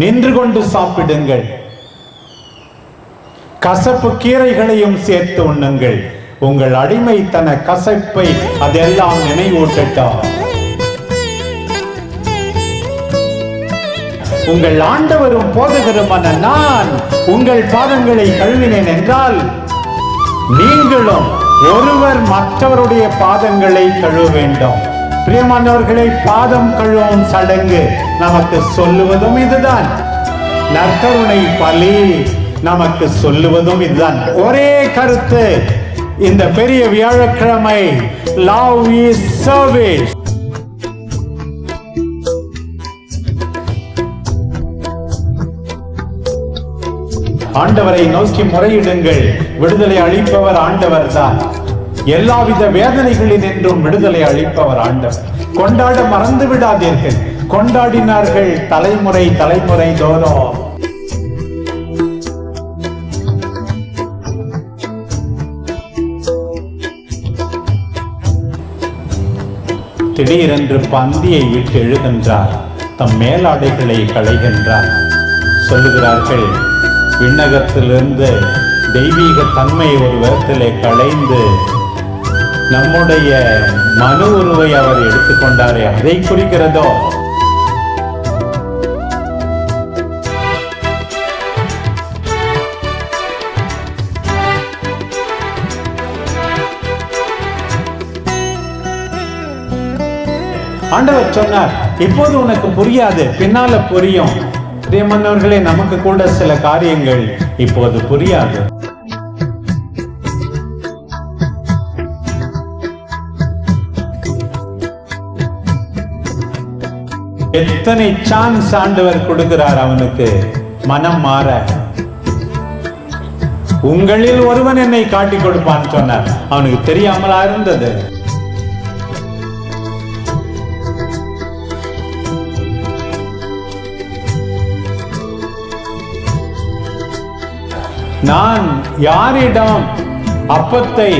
நின்று கொண்டு சாப்பிடுங்கள். கசப்பு கீரைகளையும் சேர்த்து உண்ணுங்கள். உங்கள் அடிமைத்தன கசப்பை அதெல்லாம் நினைவூட்டட்டும். உங்கள் ஆண்டவரும் போதகருமான நான் உங்கள் பாதங்களை கழுவினேன் என்றால் நீங்களும் ஒருவர் மற்றவருடைய பாதங்களை கழுவ வேண்டும். பிரியமானவர்களை பாதம் கழுவும் சடங்கு நமக்கு சொல்லுவதும் இதுதான். நற்கருணை பலி நமக்கு சொல்லுவதும் இதுதான். ஒரே கருத்து இந்த பெரிய வியாழக்கிழமை லவ் இஸ் சர்வீஸ் ஆண்டவரை நோக்கி முறையிடுங்கள். விடுதலை அளிப்பவர் ஆண்டவர் தான் எல்லாவித வேதனைகளில் என்றும் விடுதலை அளிப்பவர் ஆண்டவர். கொண்டாட மறந்து விடாதீர்கள். கொண்டாடினார்கள் தலைமுறை தலைமுறை தோறும். திடீரென்று பந்தியை விட்டு எழுகின்றார். தம் மேலாடைகளை களைகின்றார். சொல்லுகிறார்கள் விண்ணகத்திலிருந்து தெய்வீக தன்மை ஒரு விதத்திலே களைந்து நம்முடைய மனு உருவை அவர் எடுத்துக்கொண்டாரே. அதை குறிக்கிறதோ? ஆண்டவர் சொன்னார் இப்போது உனக்கு புரியாது பின்னால புரியும். பிரியமன்னவர்களே நமக்கு கூட சில காரியங்கள் இப்போது புரியாது. எத்தனை சான்ஸ் ஆண்டவர் கொடுக்கிறார் அவனுக்கு? மனம் மாற. உங்களில் ஒருவன் என்னை காட்டி கொடுப்பான்னு சொன்னார். அவனுக்கு தெரியாமலா இருந்தது. நான் யாரிடம் அப்பத்தை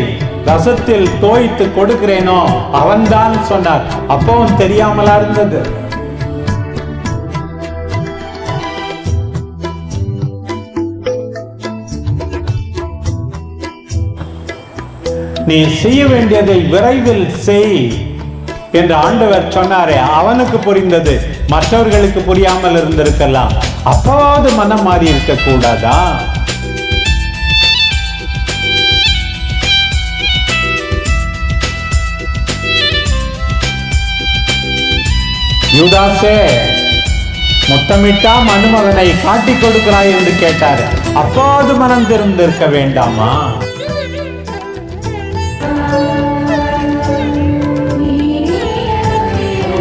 ரசத்தில் தோய்த்து கொடுக்கிறேனோ அவன்தான் சொன்னார். அப்பவும் தெரியாமலா இருந்தது. நீ செய்ய வேண்டியதை விரைவில் செய் என்று ஆண்டவர் சொன்னாரே. அவனுக்கு புரிந்தது. மற்றவர்களுக்கு புரியாமல் இருந்திருக்கலாம். அப்பாவது மனம் மாறி இருக்க கூடாதா யூதாசே முத்தமிட்டா மனுமகனை காட்டி கொடுக்கிறாய் என்று கேட்டார். அப்பாவது மனம் திருந்திருக்க வேண்டாமா?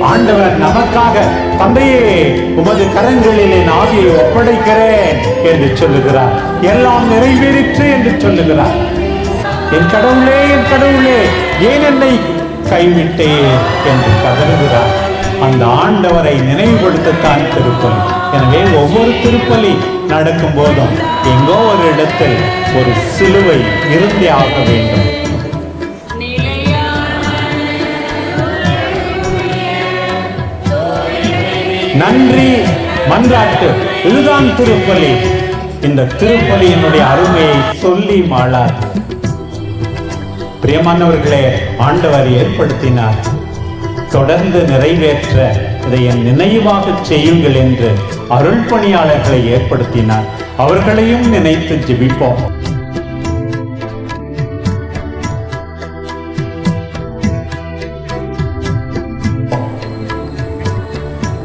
ஆண்டவர் நமக்காக தந்தையே உமது கரங்களிலே என் ஆவியை ஒப்படைக்கிறேன் என்று சொல்லுகிறார். எல்லாம் நிறைவேறிற்று என்று சொல்லுகிறார். என் கடவுளே என் கடவுளே ஏன் என்னை கைவிட்டேன் என்று கதறுகிறார். அந்த ஆண்டவரை நினைவுபடுத்தத்தான் திருப்பலி எனவே ஒவ்வொரு திருப்பலி நடக்கும் போதும் எங்கோ ஒரு இடத்தில் ஒரு சிலுவை இருந்தே ஆக வேண்டும். நன்றி மன்றாட்டு. இதுதான் திருப்பலி. இந்த திருப்பலியினுடைய அருமையை சொல்லி மாளாது. பிரியமானவர்களே ஆண்டவர் ஏற்படுத்தினார். தொடர்ந்து நிறைவேற்ற இதை என் நினைவாக செய்யுங்கள் என்று அருள் பணியாளர்களை ஏற்படுத்தினார். அவர்களையும் நினைத்து ஜிபிப்போம்.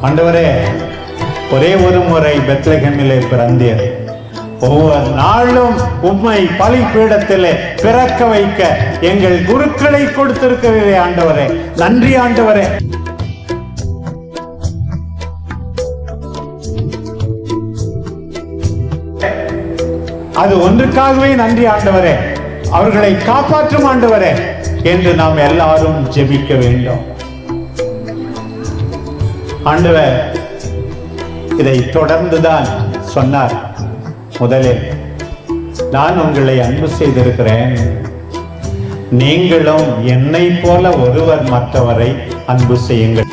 ஆண்டவரே ஒரே ஒரு முறை பெத்லகமிலே பிறந்தீர். ஒவ்வொரு நாளும் உம்மை பலிபீடத்திலே பிறக்க வைக்க எங்கள் குருக்களை கொடுத்திருக்கிறீரே ஆண்டவரே. நன்றி ஆண்டவரே. அது ஒன்றுக்காகவே நன்றி ஆண்டவரே. அவர்களை காப்பாற்றும் ஆண்டவரே. என்று நாம் எல்லாரும் ஜெபிக்க வேண்டும். ஆண்டவர் இதை தொடர்ந்துதான் சொன்னார். முதலில் நான் உங்களை அன்பு செய்திருக்கிறேன். நீங்களும் என்னை போல ஒருவர் மற்றவரை அன்பு செய்யுங்கள்.